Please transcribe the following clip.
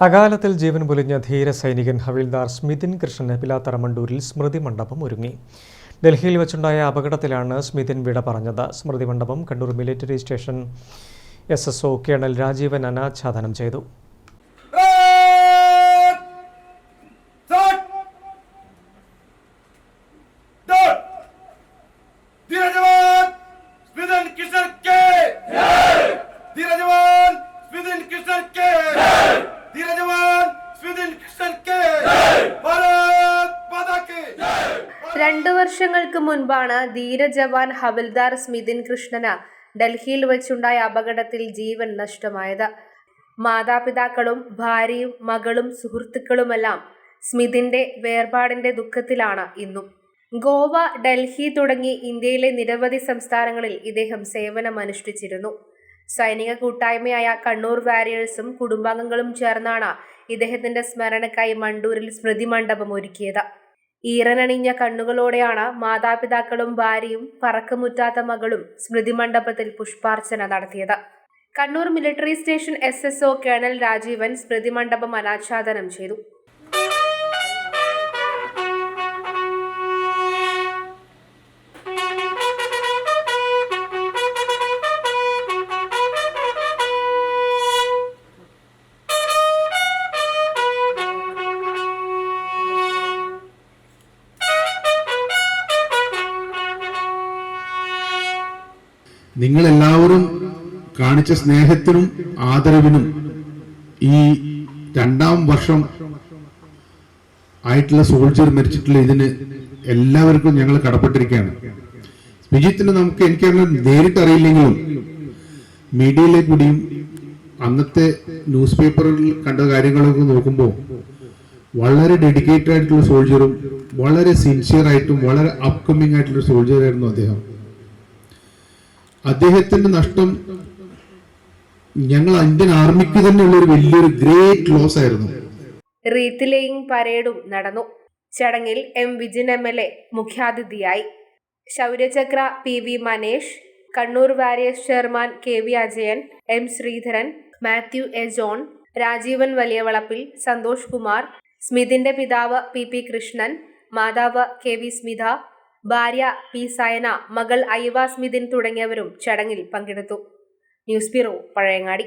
അകാലത്തിൽ ജീവൻ പൊലിഞ്ഞ ധീര സൈനികൻ ഹവിൽദാർ സ്മിതിൻ കൃഷ്ണന് പിലാത്തറ മണ്ടൂരിൽ സ്മൃതി മണ്ഡപം ഒരുങ്ങി. ഡൽഹിയിൽ വെച്ചുണ്ടായ അപകടത്തിലാണ് സ്മിതിൻ വിട പറഞ്ഞത്. സ്മൃതി മണ്ഡപം Kannur military station S S O colonel Rajeevan അനാച്ഛാദനം ചെയ്തു. രണ്ടു വർഷങ്ങൾക്ക് മുൻപാണ് ധീരജവാൻ ഹവിൽദാർ സ്മിതിൻ കൃഷ്ണന് ഡൽഹിയിൽ വെച്ചുണ്ടായ അപകടത്തിൽ ജീവൻ നഷ്ടമായത്. മാതാപിതാക്കളും ഭാര്യയും മകളും സുഹൃത്തുക്കളുമെല്ലാം സ്മിതിന്റെ വേർപാടിന്റെ ദുഃഖത്തിലാണ് ഇന്നും. ഗോവ ഡൽഹി തുടങ്ങി ഇന്ത്യയിലെ നിരവധി സംസ്ഥാനങ്ങളിൽ ഇദ്ദേഹം സേവനമനുഷ്ഠിച്ചിരുന്നു. സൈനിക കൂട്ടായ്മയായ കണ്ണൂർ വാരിയേഴ്സും കുടുംബാംഗങ്ങളും ചേർന്നാണ് ഇദ്ദേഹത്തിന്റെ സ്മരണക്കായി മണ്ടൂരിൽ സ്മൃതി മണ്ഡപം ഒരുക്കിയത്. ഈറനണിഞ്ഞ കണ്ണുകളോടെയാണ് മാതാപിതാക്കളും ഭാര്യയും പറക്കമുറ്റാത്ത മകളും സ്മൃതി മണ്ഡപത്തിൽ പുഷ്പാർച്ചന നടത്തിയത്. Kannur military station S S O colonel Rajeevan സ്മൃതി മണ്ഡപം അനാച്ഛാദനം ചെയ്തു. നിങ്ങളെല്ലാവരും കാണിച്ച സ്നേഹത്തിനും ആദരവിനും ഈ രണ്ടാം വർഷം ആയിട്ടുള്ള സോൾജർ മരിച്ചിട്ടുള്ള ഇതിന് എല്ലാവർക്കും ഞങ്ങൾ കടപ്പെട്ടിരിക്കുകയാണ്. വിജയത്തിന് നമുക്ക് എനിക്ക് നേരിട്ടറിയില്ലെങ്കിലും മീഡിയയിലെ കൂടിയും അന്നത്തെ ന്യൂസ് പേപ്പറിൽ കണ്ട കാര്യങ്ങളൊക്കെ നോക്കുമ്പോൾ വളരെ ഡെഡിക്കേറ്റഡ് ആയിട്ടുള്ള സോൾജറും വളരെ സിൻസിയർ ആയിട്ടും വളരെ അപ്കമിങ് ആയിട്ടുള്ള സോൾജർ ആയിരുന്നു അദ്ദേഹം. അദ്ദേഹത്തിന്റെ നഷ്ടം ഞങ്ങൾ ഇന്ത്യൻ ആർമിക്ക് തന്നെയുള്ള ഒരു വലിയൊരു ഗ്രേറ്റ് ലോസ് ആയിരുന്നു. റീത്ത് പരേഡും നടന്നു. ചടങ്ങിൽ M Vijin M L A മുഖ്യാതിഥിയായി. Shauryachakra P V Manesh Kannur warriors chairman K V Ajayan M Sreedharan Mathew A John Rajeevan Valiyavalappil Santhosh Kumar സ്മിതിന്റെ പിതാവ് പി പി കൃഷ്ണൻ മാതാവ് കെ വി സ്മിത ഭാര്യ P Sayana മകൾ ഐവാസ്മിദിൻ തുടങ്ങിയവരും ചടങ്ങിൽ പങ്കെടുത്തു. News bureau Pazhayangadi.